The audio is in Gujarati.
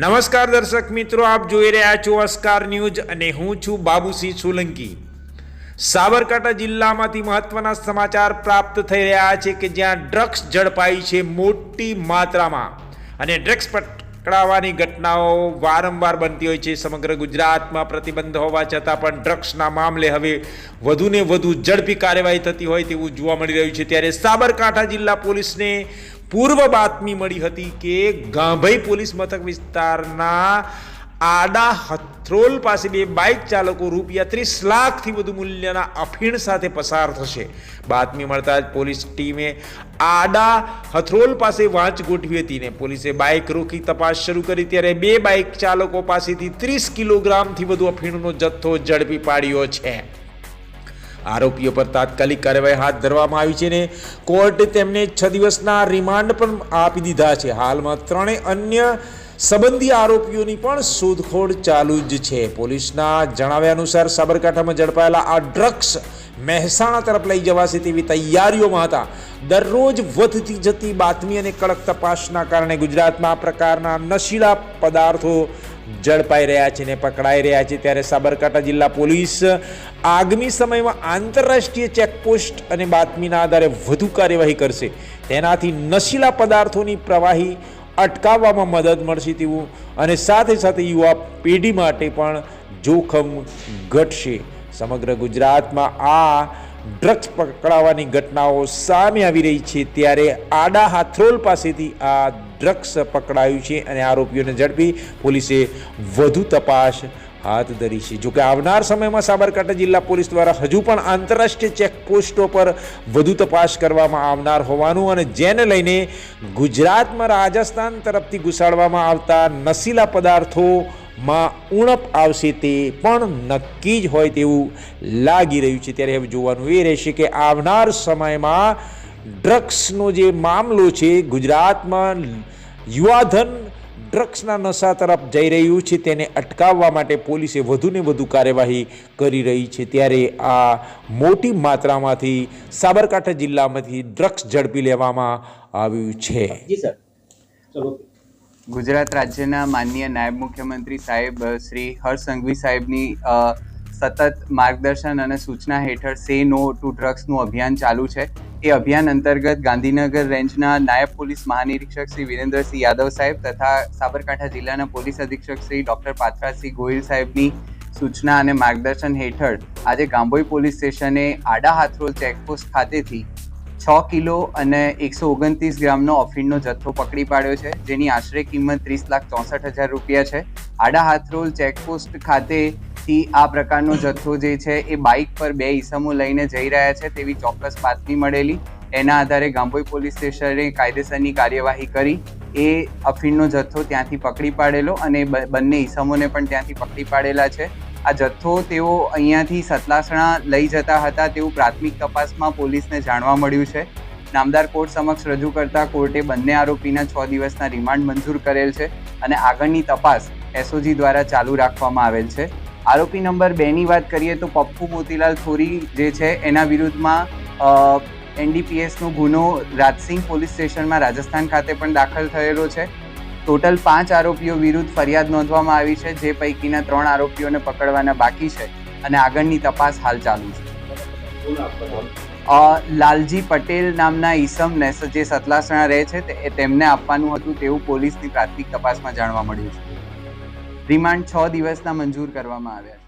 નમસ્કાર દર્શક મિત્રો, આપ જોઈ રહ્યા છો અસ્કાર ન્યૂઝ અને હું છું બાબુસિંહ સોલંકી. સાબરકાંઠા જિલ્લામાંથી મહત્વના સમાચાર પ્રાપ્ત થઈ રહ્યા છે કે જ્યાં ડ્રગ્સ ઝડપાઈ છે મોટી માત્રામાં. અને ડ્રગ્સ પકડાવવાની ઘટનાઓ વારંવાર બનતી હોય છે સમગ્ર ગુજરાતમાં પ્રતિબંધ હોવા છતાં પણ ડ્રગ્સના મામલે હવે વધુને વધુ ઝડપી કાર્યવાહી થતી હોય તેવું જોવા મળી રહ્યું છે. ત્યારે સાબરકાંઠા જિલ્લા પોલીસને પૂર્વ બાતમી મળી હતી કે ગાંભઈ પોલીસ મથક વિસ્તારના આડા હથરોલ પાસે બે બાઇક ચાલકો રૂપિયા ત્રીસ લાખથી વધુ મૂલ્યના અફીણ સાથે પસાર થશે. બાતમી મળતા જ પોલીસ ટીમે આડા હથરોલ પાસે વાંચ ગોઠવી હતી ને પોલીસે બાઇક રોકી તપાસ શરૂ કરી ત્યારે બે બાઇક ચાલકો પાસેથી ત્રીસ કિલોગ્રામથી વધુ અફીણનો જથ્થો ઝડપી પાડ્યો છે. આરોપીઓ પર તાત્કાલિક કાર્યવાહી હાથ ધરવામાં આવી છે ને કોર્ટે તેમને છ દિવસના રિમાન્ડ પણ આપી દીધા છે. હાલમાં ત્રણેય અન્ય સંબંધી આરોપીઓની પણ શોધખોળ ચાલુ જ છે. પોલીસના જણાવ્યા અનુસાર સાબરકાંઠામાં ઝડપાયેલા આ ડ્રગ્સ મહેસાણા તરફ લઈ જવાશે તેવી તૈયારીઓમાં હતા. દરરોજ વધતી જતી બાતમી અને કડક તપાસના કારણે ગુજરાતમાં આ પ્રકારના નશીલા પદાર્થો ઝડપાઈ રહ્યા છે ને પકડાઈ રહ્યા છે ત્યારે સાબરકાંઠા જિલ્લા પોલીસ આગામી સમયમાં આંતરરાષ્ટ્રીય ચેકપોસ્ટ અને બાતમીના આધારે વધુ કાર્યવાહી કરશે. તેનાથી નશીલા પદાર્થોની પ્રવાહી અટકાવવામાં મદદ મળશે તેવું અને સાથે સાથે યુવા પેઢી માટે પણ જોખમ ઘટશે. સમગ્ર ગુજરાતમાં આ ડ્રગ્સ પકડાવાની ઘટનાઓ સામે આવી રહી છે ત્યારે આડા હાથરોલ પાસેથી આ ડ્રગ્સ પકડાયું છે અને આરોપીઓને ઝડપી પોલીસે વધુ તપાસ હાથ ધરી છે. જોકે આવનાર સમયમાં સાબરકાંઠા જિલ્લા પોલીસ દ્વારા હજુ પણ આંતરરાષ્ટ્રીય ચેકપોસ્ટો પર વધુ તપાસ કરવામાં આવનાર હોવાનું અને જેને લઈને ગુજરાતમાં રાજસ્થાન તરફથી ઘુસાડવામાં આવતા નશીલા પદાર્થોમાં ઉણપ આવશે તે પણ નક્કી જ હોય તેવું લાગી રહ્યું છે. ત્યારે હવે જોવાનું એ રહેશે કે આવનાર સમયમાં ડ્રગ્સનો જે મામલો છે, ગુજરાતમાં યુવાધન ડ્રગ્સના નશા તરફ જઈ રહ્યું છે તેને અટકાવવા માટે પોલીસે વધુને વધુ કાર્યવાહી કરી રહી છે. ત્યારે આ મોટી માત્રામાંથી સાબરકાંઠા જિલ્લામાંથી ડ્રગ્સ ઝડપી લેવામાં આવ્યું છે. જી સર. ગુજરાત રાજ્યના માનનીય નાયબ મુખ્યમંત્રી સાહેબ શ્રી હર્ષ સંઘવી સાહેબની સતત માર્ગદર્શન અને સૂચના હેઠળ સે નો ટુ ડ્રગ્સનું અભિયાન ચાલુ છે. એ અભિયાન અંતર્ગત ગાંધીનગર રેન્જના નાયબ પોલીસ મહાનિરીક્ષક શ્રી વિરેન્દ્રસિંહ યાદવ સાહેબ તથા સાબરકાંઠા જિલ્લાના પોલીસ અધિક્ષક શ્રી ડોક્ટર પાથરાસિંહ ગોહિલ સાહેબની સૂચના અને માર્ગદર્શન હેઠળ આજે ગાંભોઈ પોલીસ સ્ટેશને આડા હાથરોલ ચેકપોસ્ટ ખાતેથી છ કિલો અને એકસો ઓગણત્રીસ ગ્રામનો અફીણનો જથ્થો પકડી પાડ્યો છે, જેની આશરે કિંમત ત્રીસ લાખ ચોસઠ હજાર રૂપિયા છે. આડા હાથરોલ ચેકપોસ્ટ ખાતેથી આ પ્રકારનો જથ્થો જે છે એ બાઇક પર બે ઈસમો લઈને જઈ રહ્યા છે તેવી ચોક્કસ બાતમી મળેલી. એના આધારે ગાંભોઈ પોલીસ સ્ટેશને કાયદેસરની કાર્યવાહી કરી. એ અફીણનો જથ્થો ત્યાંથી પકડી પાડેલો અને બંને ઈસમોને પણ ત્યાંથી પકડી પાડેલા છે. આ જથ્થો તેઓ અહીંયાથી સતલાસણા લઈ જતા હતા તેવું પ્રાથમિક તપાસમાં પોલીસને જાણવા મળ્યું છે. નામદાર કોર્ટ સમક્ષ રજૂ કરતા કોર્ટે બંને આરોપીના છ દિવસના રિમાન્ડ મંજૂર કરેલ છે અને આગળની તપાસ એસઓજી દ્વારા ચાલુ રાખવામાં આવેલ છે. આરોપી નંબર બેની વાત કરીએ તો પપ્પુ મોતીલાલ થોરી જે છે, એના વિરુદ્ધમાં એનડીપીએસનો ગુનો રાજસિંહ પોલીસ સ્ટેશનમાં રાજસ્થાન ખાતે પણ દાખલ થયેલો છે. ટોટલ પાંચ આરોપીઓ વિરુદ્ધ ફરિયાદ નોંધવામાં આવી છે, જે પૈકીના ત્રણ આરોપીઓને પકડવાના બાકી છે અને આગળની તપાસ હાલ ચાલુ છે. લાલજી પટેલ નામના ઈસમને જે સતલાસણા રહે છે તેમને આપવાનું હતું તેવું પોલીસની પ્રાથમિક તપાસમાં જાણવા મળ્યું છે. રિમાન્ડ છ દિવસના મંજૂર કરવામાં આવ્યા